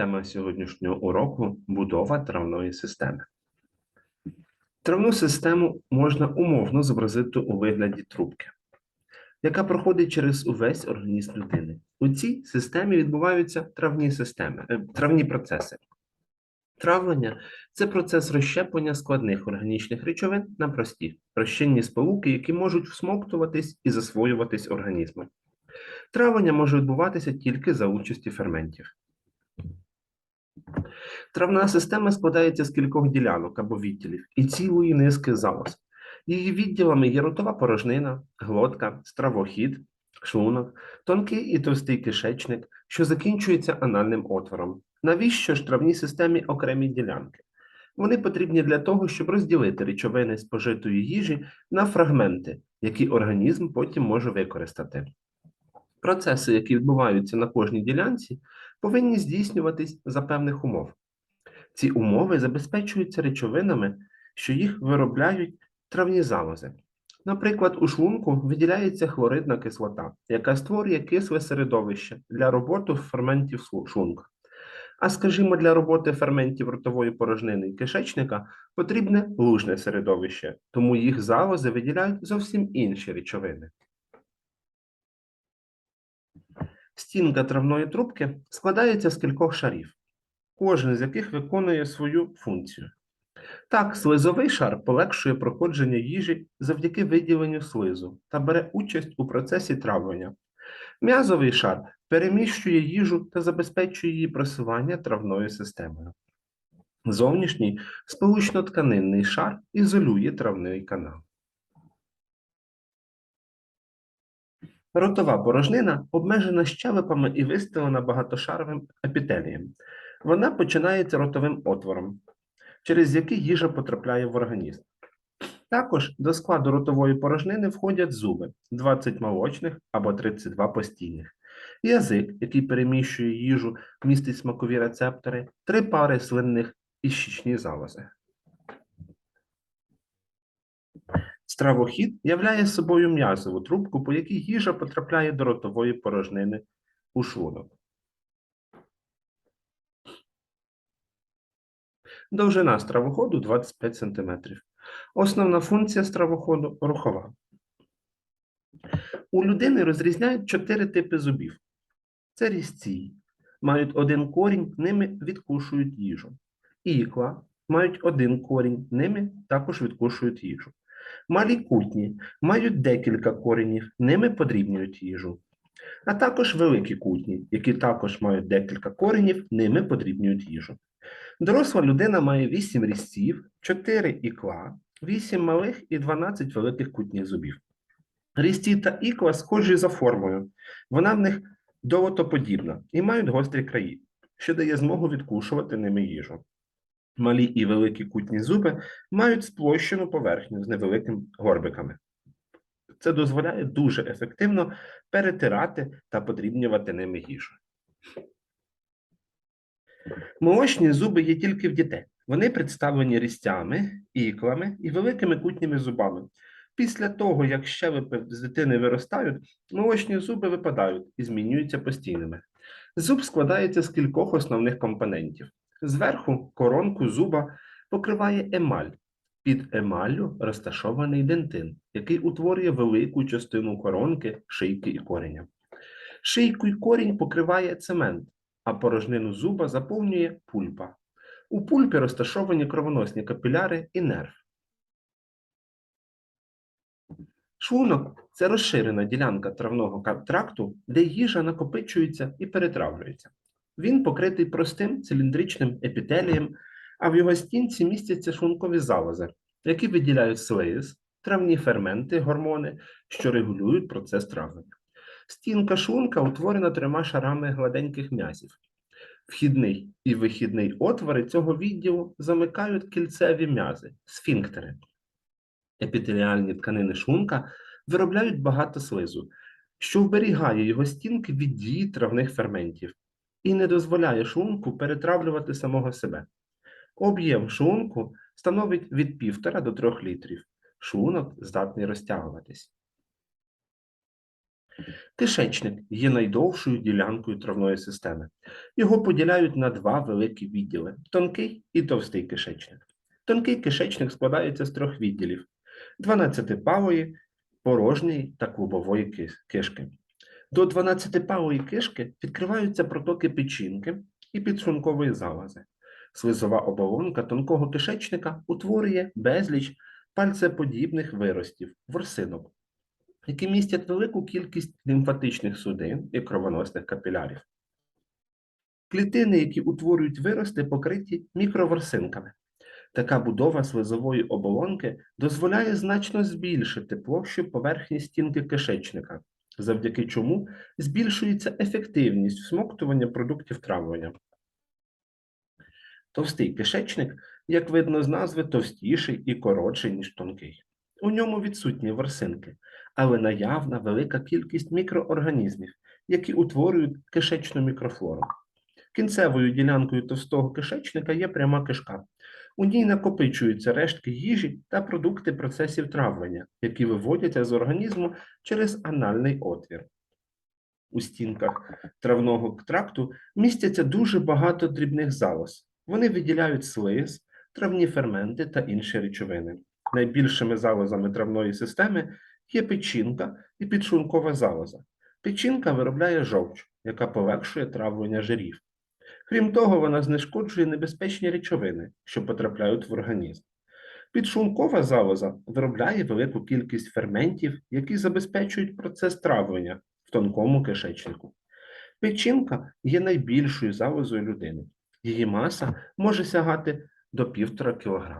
Тема сьогоднішнього уроку будова травної системи. Травну систему можна умовно зобразити у вигляді трубки, яка проходить через увесь організм людини. У цій системі відбуваються травні системи, е, травні процеси. Травлення це процес розщеплення складних органічних речовин на прості, розчинні сполуки, які можуть всмоктуватись і засвоюватись організмом. Травлення може відбуватися тільки за участі ферментів. Травна система складається з кількох ділянок або відділів і цілої низки залоз. Її відділами є ротова порожнина, глотка, стравохід, шлунок, тонкий і товстий кишечник, що закінчується анальним отвором. Навіщо ж травній системі окремі ділянки? Вони потрібні для того, щоб розділити речовини спожитої їжі на фрагменти, які організм потім може використати. Процеси, які відбуваються на кожній ділянці, повинні здійснюватись за певних умов. Ці умови забезпечуються речовинами, що їх виробляють травні залози. Наприклад, у шлунку виділяється хлоридна кислота, яка створює кисле середовище для роботи ферментів шлунка. А скажімо, для роботи ферментів ротової порожнини і кишечника потрібне лужне середовище, тому їх залози виділяють зовсім інші речовини. Стінка травної трубки складається з кількох шарів, кожен з яких виконує свою функцію. Так, слизовий шар полегшує проходження їжі завдяки виділенню слизу та бере участь у процесі травлення. М'язовий шар переміщує їжу та забезпечує її просування травною системою. Зовнішній сполучно-тканинний шар ізолює травний канал. Ротова порожнина обмежена щелепами і вистелена багатошаровим епітелієм. Вона починається ротовим отвором, через який їжа потрапляє в організм. Також до складу ротової порожнини входять зуби 20 молочних або 32 постійних, язик, який переміщує їжу, містить смакові рецептори, три пари слинних і щічні залози. Стравохід являє собою м'язову трубку, по якій їжа потрапляє до ротової порожнини у шлунок. Довжина стравоходу 25 см. Основна функція стравоходу рухова. У людини розрізняють чотири типи зубів. Це різці, мають один корінь, ними відкушують їжу. Ікла мають один корінь, ними також відкушують їжу. Малі кутні мають декілька коренів, ними подрібнюють їжу. А також великі кутні, які також мають декілька коренів, ними подрібнюють їжу. Доросла людина має 8 різців, 4 ікла, 8 малих і 12 великих кутніх зубів. Різці та ікла схожі за формою. Вона в них долотоподібна і мають гострі краї, що дає змогу відкушувати ними їжу. Малі і великі кутні зуби мають сплощену поверхню з невеликими горбиками. Це дозволяє дуже ефективно перетирати та подрібнювати ними їжу. Молочні зуби є тільки в дітей. Вони представлені різцями, іклами і великими кутніми зубами. Після того, як щелепи з дитини виростають, молочні зуби випадають і змінюються постійними. Зуб складається з кількох основних компонентів. Зверху коронку зуба покриває емаль. Під емаллю розташований дентин, який утворює велику частину коронки, шийки і кореня. Шийку і корінь покриває цемент, а порожнину зуба заповнює пульпа. У пульпі розташовані кровоносні капіляри і нерв. Шлунок це розширена ділянка травного тракту, де їжа накопичується і перетравлюється. Він покритий простим циліндричним епітелієм, а в його стінці містяться шлункові залози, які виділяють слиз, травні ферменти, гормони, що регулюють процес травлення. Стінка шлунка утворена трьома шарами гладеньких м'язів. Вхідний і вихідний отвори цього відділу замикають кільцеві м'язи, сфінктери. Епітеліальні тканини шлунка виробляють багато слизу, що вберігає його стінки від дії травних ферментів і не дозволяє шлунку перетравлювати самого себе. Об'єм шлунку становить від 1,5 до 3 літрів. Шлунок здатний розтягуватись. Кишечник є найдовшою ділянкою травної системи. Його поділяють на два великі відділи тонкий і товстий кишечник. Тонкий кишечник складається з трьох відділів: 12-палої, порожньої та клубової кишки. До 12-палої кишки відкриваються протоки печінки і підшлункової залози. Слизова оболонка тонкого кишечника утворює безліч пальцеподібних виростів, ворсинок, які містять велику кількість лімфатичних судин і кровоносних капілярів. Клітини, які утворюють вирости, покриті мікроворсинками. Така будова слизової оболонки дозволяє значно збільшити площу поверхні стінки кишечника, завдяки чому збільшується ефективність всмоктування продуктів травлення. Товстий кишечник, як видно з назви, товстіший і коротший, ніж тонкий. У ньому відсутні ворсинки, але наявна велика кількість мікроорганізмів, які утворюють кишечну мікрофлору. Кінцевою ділянкою товстого кишечника є пряма кишка. У ній накопичуються рештки їжі та продукти процесів травлення, які виводяться з організму через анальний отвір. У стінках травного тракту містяться дуже багато дрібних залоз. Вони виділяють слиз, травні ферменти та інші речовини. Найбільшими залозами травної системи є печінка і підшлункова залоза. Печінка виробляє жовч, яка полегшує травлення жирів. Крім того, вона знешкоджує небезпечні речовини, що потрапляють в організм. Підшлункова залоза виробляє велику кількість ферментів, які забезпечують процес травлення в тонкому кишечнику. Печінка є найбільшою залозою людини. Її маса може сягати до 1,5 кг.